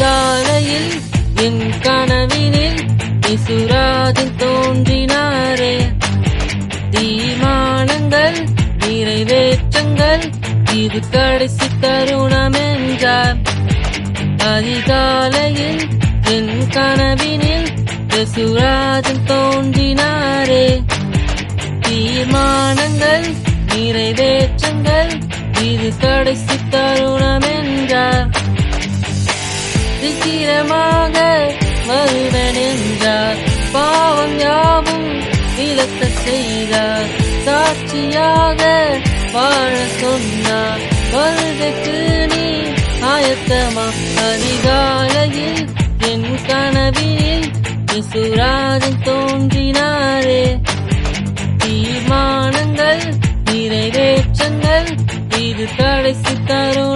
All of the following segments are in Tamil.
அதிகாலையில் என் கனவினில் இசுராஜன் தோன்றினாரே. தீமானங்கள் நிறைவேற்றங்கள் இது கடைசி தருணம் என்றார் அதிகாலையில் என் கனவினில் இசுராஜன் தோன்றினாரே. தீர்மானங்கள் நிறைவேற்றங்கள் இது கடைசி தருணம் என்றார் சீக்கிரமாக வருவன் பாவம் யாவும் விலக்க செய்தார். சாட்சியாக வாழ சொன்னார். வருகைக்கு நீ ஆயத்தமா? அதிகாலையில் என் கனவில் சுராஜன் தோன்றினாரே. தீர்மானங்கள் நிறைவேற்றங்கள் இது கடைசி தரும்.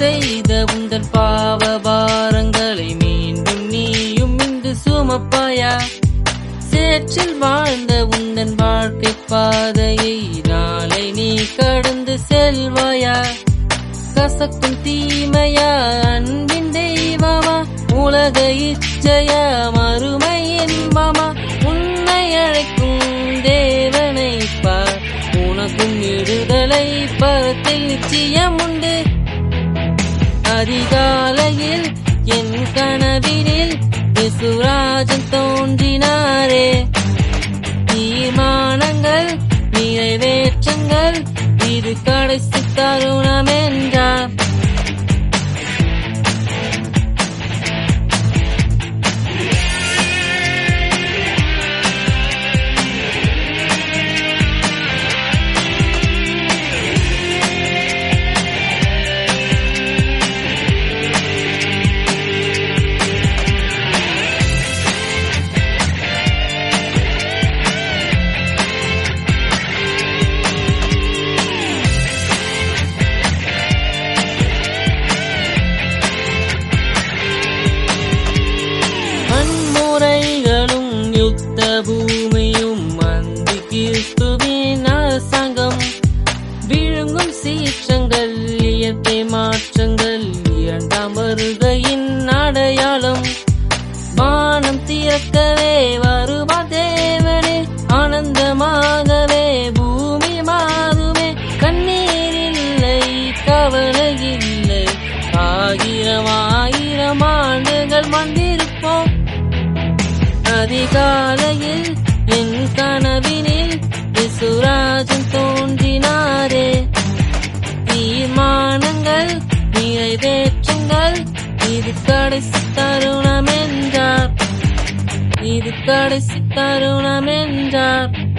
செய்த உந்தன் பாவ பாரங்களை மீண்டும் நீயும் இன்று சுமப்பாயா? சேற்றில் வாழ்ந்த உந்தன் வாழ்க்கை பாதையை நாளை நீ கடந்து செல்வாயா? கசக்கும் தீமையா அன்பின் தெய்வமா? உலக இச்சையா மறுமை இன்பமா உன்னை அழைக்கும் தேவனை பார். உனக்கும் விடுதலை பரத்தில் நிச்சயம் உண்டு. அதிகாலையில் என் கனவினில் விசுராஜன் தோன்றினாரே. தீர்மானங்கள் நிறைவேற்றங்கள் இது கடைசி தருணம் என்றார். யுத்த பூமியும் மந்தி கிறிஸ்துவின் அரசாங்கம் விழுங்கும் சீற்றங்கள் இயற்கை மாற்றங்கள் இரண்டாம் வருகையின் அடையாளம் வானம் திறக்கவே வருவா அதிகாலையில் என் கனவினில் விசுராஜன் தோன்றினாரே. தீர்மானங்கள் நிறைவேற்றுங்கள் இது கடைசி தருணம் என்றார். இது கடைசி தருணம் என்றார்.